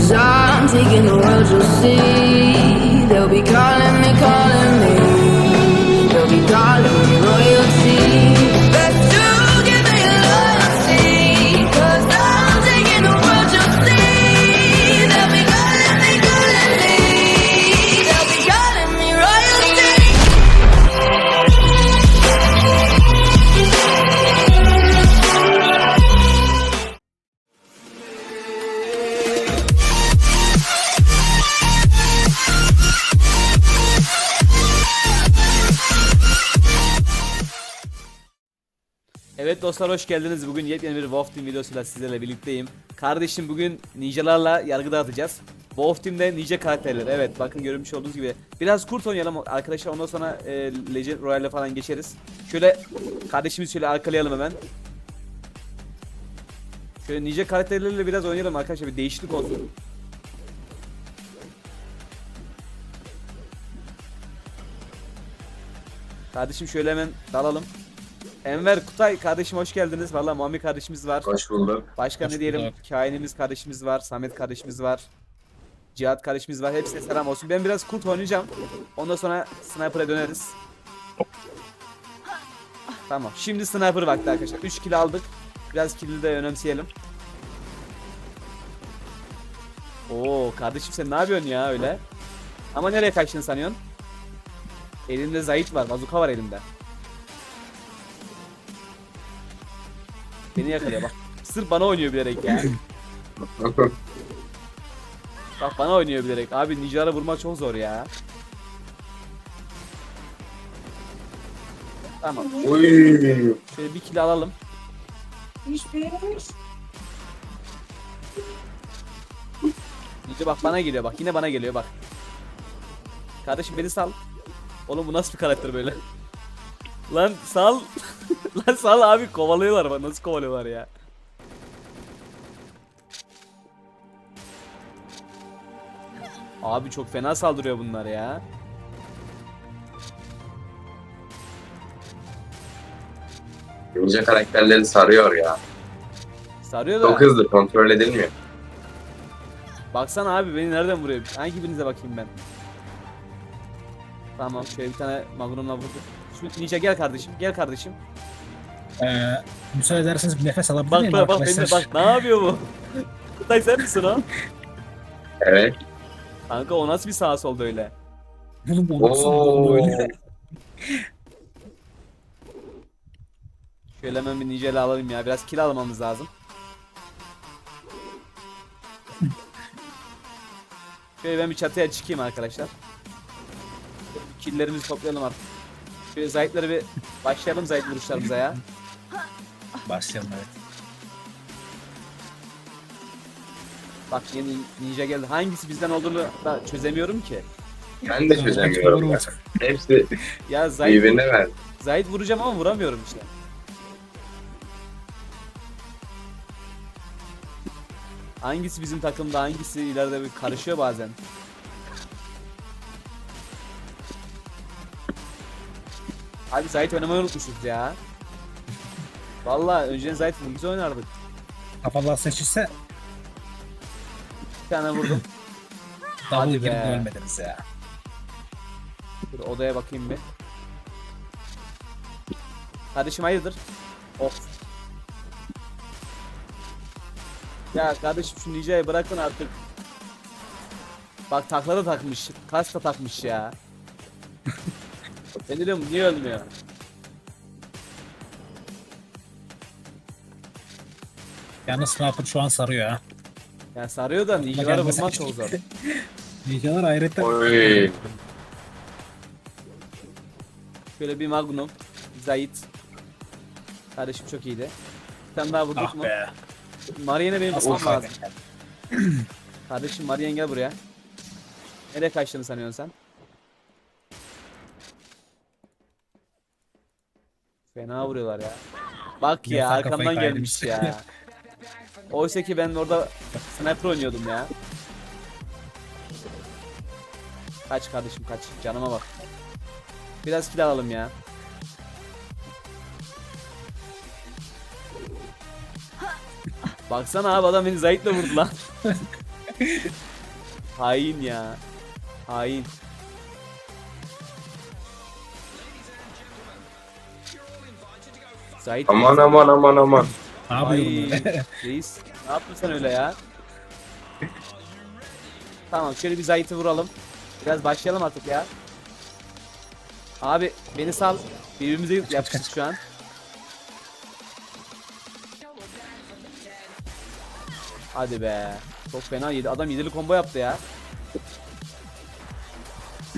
Cause I'm taking the world, you'll see. Dostlar hoş geldiniz. Bugün yepyeni bir Wolf Team videosuyla sizlerle birlikteyim. Kardeşim bugün ninjalarla yargı dağıtacağız. Wolf Team'de ninja karakterler. Evet bakın görmüş olduğunuz gibi. Biraz kurt oynayalım arkadaşlar ondan sonra e, Legend Royale'e falan geçeriz. Şöyle kardeşimizi şöyle arkalayalım hemen. Şöyle ninja karakterleriyle biraz oynayalım arkadaşlar bir değişiklik olsun. Kardeşim şöyle hemen dalalım. Enver Kutay kardeşim hoş geldiniz. Valla Mami kardeşimiz var. Hoş bulduk. Başka Hoş ne diyelim? bulduk. Kainimiz kardeşimiz var. Samet kardeşimiz var. Cihat kardeşimiz var. Hepsine selam olsun. Ben biraz kurt oynayacağım. Ondan sonra sniper'a döneriz. Tamam. Şimdi sniper vakti arkadaşlar. 3 kill aldık. Biraz kill'i de önemseyelim. Oo kardeşim sen ne yapıyorsun ya öyle? Ama nereye kaçtın sanıyorsun? Elinde zayıf var. Bazuka var elinde. Beni yakalıyor bak. Sırf bana oynuyor bilerek ya. Bak bana oynuyor bilerek. Abi ninjalara vurmak çok zor ya. Tamam. Uy. Şöyle bir kill alalım. Ninja bak bana geliyor bak. Yine bana geliyor bak. Kardeşim beni sal. Oğlum bu nasıl bir karakter böyle? Lan sal. Lan sal abi kovalıyorlar bak nasıl kovalıyorlar ya. Abi çok fena saldırıyor bunlar ya. Ninja karakterleri sarıyor ya. Sarıyor da. Çok hızlı kontrol edilmiyor. Baksana abi beni nereden vuruyor? Hangi birinize bakayım ben? Tamam şöyle bir tane magnumla vurdu. Ninja gel kardeşim gel kardeşim. Ee, müsaade ederseniz bir nefes alabilir Bak miyim bak bak arkadaşlar? bak ne yapıyor bu? Kutay sen misin o? Evet. Kanka o nasıl bir sağa solda öyle? Bunu bu nasıl böyle? Şöyle hemen bir ninja ile alalım ya biraz kill almamız lazım. Şöyle ben bir çatıya çıkayım arkadaşlar. Killlerimizi toplayalım artık. Şöyle zayıfları bir başlayalım zayıf vuruşlarımıza ya. Başlayalım evet. Bak yeni ninja geldi. Hangisi bizden olduğunu da çözemiyorum ki. Ben de çözemiyorum. ya. Hepsi Ya Zahit, birbirine verdi. Zahit vuracağım ama vuramıyorum işte. Hangisi bizim takımda hangisi ileride bir karışıyor bazen. Abi Zahit oynamayı unutmuşuz ya. Vallahi önceden Zahit güzel oynardık. Kafalar seçilse Bir tane vurdum. double Hadi girip be. ölmediniz ya. Dur odaya bakayım bir. Kardeşim hayırdır? Of. Ya kardeşim şu Ninja'yı bırakın artık. Bak takla da takmış. Kaç da takmış ya. Diyorum niye ölmüyor? Yalnız sniper şu an sarıyor ha. Yani sarıyor da Ninja'ları gelmese vurmak çok zor. Ninjalar ayrıca Oy. Şöyle bir Magnum. Zayit. Kardeşim çok iyiydi. Bir tane daha vurduk ah mu? be. Marian'e benim tutmam lazım. kardeşim. Marian gel buraya. Nereye kaçtığını sanıyorsun sen? Fena vuruyorlar ya. Bak ya Yoksa arkamdan gelmiş ya. Oysa ki ben orada sniper oynuyordum ya. Kaç kardeşim kaç. Canıma bak. Biraz kill alalım ya. Baksana abi adam beni zayıfla vurdu lan. Hain ya. Hain. Zahit Aman aman aman aman. Ne Ay yapıyorum reis ne yaptın sen öyle ya? Tamam şöyle bir Zahit'i vuralım. Biraz başlayalım artık ya. Abi beni sal. Birbirimize yapıştık şu an. Hadi be. Çok fena yedi. Adam yedili combo yaptı ya.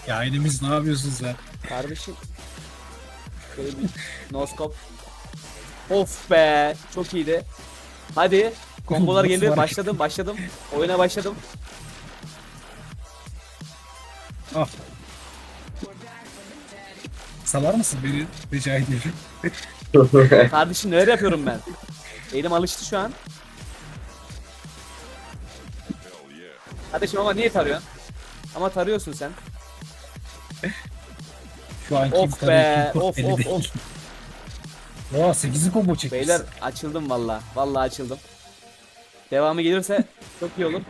ya elimiz ne yapıyorsunuz ya? Kardeşim. Şöyle bir noskop. Of be. Çok iyiydi. Hadi. Kombolar hareket? Başladım başladım. Oyuna başladım. Ah. Salar mısın beni rica ediyorum. Kardeşim neler yapıyorum ben? Elim alıştı şu an. Kardeşim ama niye tarıyorsun? Ama tarıyorsun sen. Şu an Of kim be, of, belli of, değil. of. Oha 8'i combo çekmiş. Beyler açıldım valla. Valla açıldım. Devamı gelirse çok iyi olur.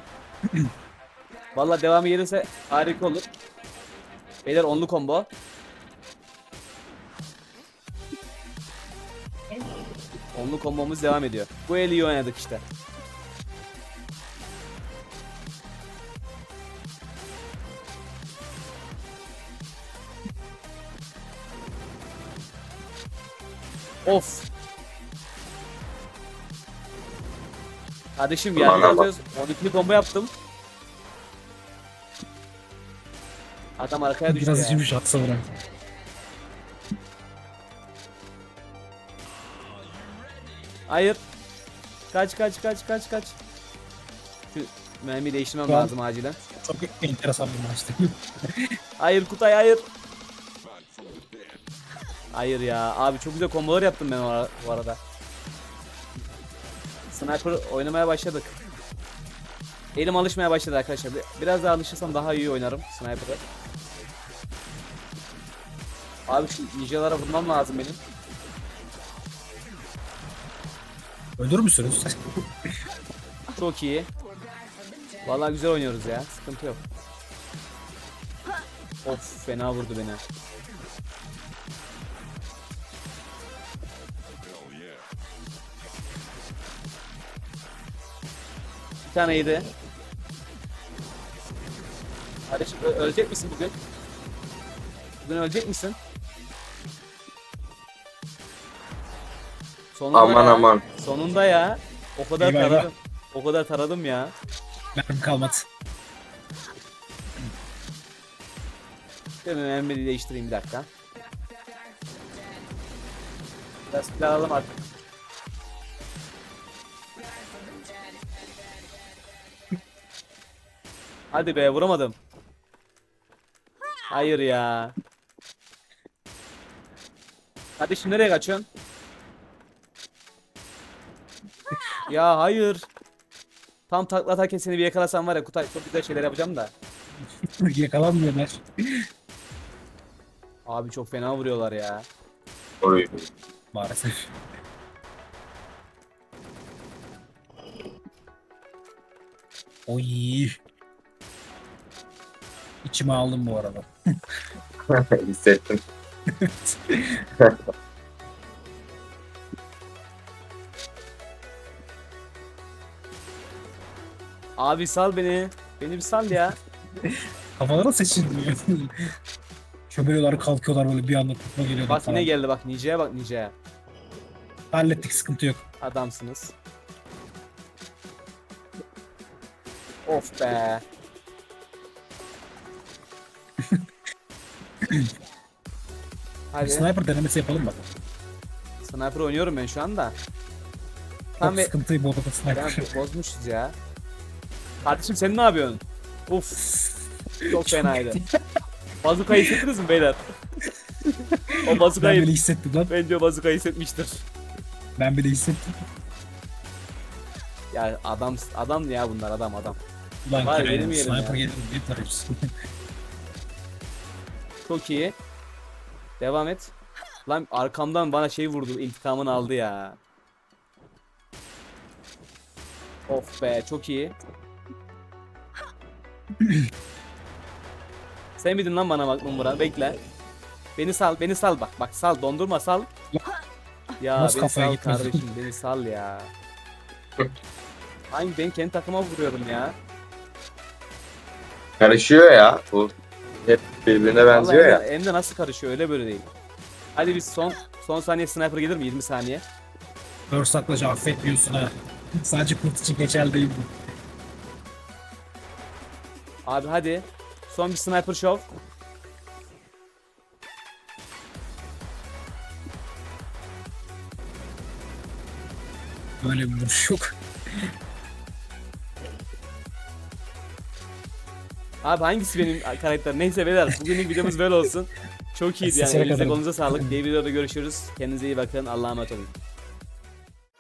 Valla devamı gelirse harika olur. Beyler onlu combo. Onlu kombomuz devam ediyor. Bu el iyi oynadık işte. Of. Kardeşim Ulan yerden ama. atıyoruz. 12'li combo yaptım. Adam arkaya düştü Biraz ya. içmiş atsa bırak. Hayır. Kaç kaç kaç kaç kaç. Şu mermi değiştirmem lazım acilen. Çok enteresan bir maçtı. Hayır Kutay hayır. Hayır ya. Abi çok güzel kombolar yaptım ben o bu arada. Sniper oynamaya başladık. Elim alışmaya başladı arkadaşlar. Bir- Biraz daha alışırsam daha iyi oynarım Sniper'ı. Abi şu ninjalara vurmam lazım benim. Öldürür müsünüz? Çok iyi. Vallahi güzel oynuyoruz ya. Sıkıntı yok. Of fena vurdu beni. Bir tane yedi. Kardeşim ölecek misin bugün? Bugün ölecek misin? Sonunda aman ya. aman. Sonunda ya. O kadar Eyvah, eyvah. taradım. O kadar taradım ya. Mermi kalmadı. Hemen mermiyi değiştireyim bir dakika. Biraz silah alalım artık. Hadi be vuramadım. Hayır ya. Kardeşim nereye kaçıyorsun? ya hayır. Tam takla atarken seni bir yakalasam var ya Kutay çok güzel şeyler yapacağım da. Yakalanmıyorlar. Abi çok fena vuruyorlar ya. Oy. Maalesef. Oy. İçime aldım bu arada. Hissettim. Abi sal beni. Beni bir sal ya. Kafalara seçilmiyor. Çömeliyorlar kalkıyorlar böyle bir anda tutma geliyorlar Bak falan. yine geldi bak Nice'ye bak Nice'ye. Hallettik sıkıntı yok. Adamsınız. Of be. Hadi. Sniper denemesi yapalım bak. Sniper oynuyorum ben şu anda. Tam Tam ve sıkıntıyı bozdu ben sniper. bozmuşuz ya. Kardeşim sen ne yapıyorsun? Uf. Çok fenaydı. Bazukayı hissettiniz mi beyler? o ben bazukayı bile hissettim lan. bence o bazukayı hissetmiştir. Ben bile hissettim. Ya adam adam ya bunlar adam adam. Ulan Var, benim yerim sniper ya. gelir diye tarıyorsun. Çok iyi. Devam et. Lan arkamdan bana şey vurdu. intikamını aldı ya. Of be çok iyi. Sen miydin lan bana bak numara? Bekle. Beni sal, beni sal bak. Bak sal, dondurma sal. Ya Nasıl beni kafaya sal gitmez? kardeşim, beni sal ya. Hangi ben kendi takıma vuruyorum ya. Karışıyor ya. Bu hep birbirine benziyor Vallahi ya. Emre, Emre nasıl karışıyor öyle böyle değil. Hadi biz son son saniye sniper gelir mi? 20 saniye. Fırsatlaşa affetmiyorsun ha. Sadece kurt için geçerli değil bu. Abi hadi. Son bir sniper show. Böyle bir vuruş yok. Abi hangisi benim karakter? Neyse beyler bugünlük videomuz böyle olsun. Çok iyiydi yani. Elinize kolunuza sağlık. Diğer videoda görüşürüz. Kendinize iyi bakın. Allah'a emanet olun.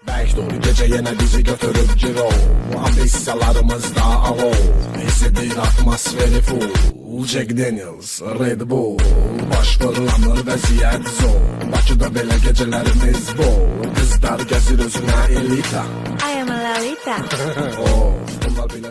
Backstory gece yine bizi götürüp ciro Ambisyalarımız da alo Hissedilir atmosferi full Jack Daniels, Red Bull Baş fırlanır vəziyyət zor Bakıda belə gecelerimiz bol Kızlar gəzir özünə elita I am a Lalita. oh, Bunlar belə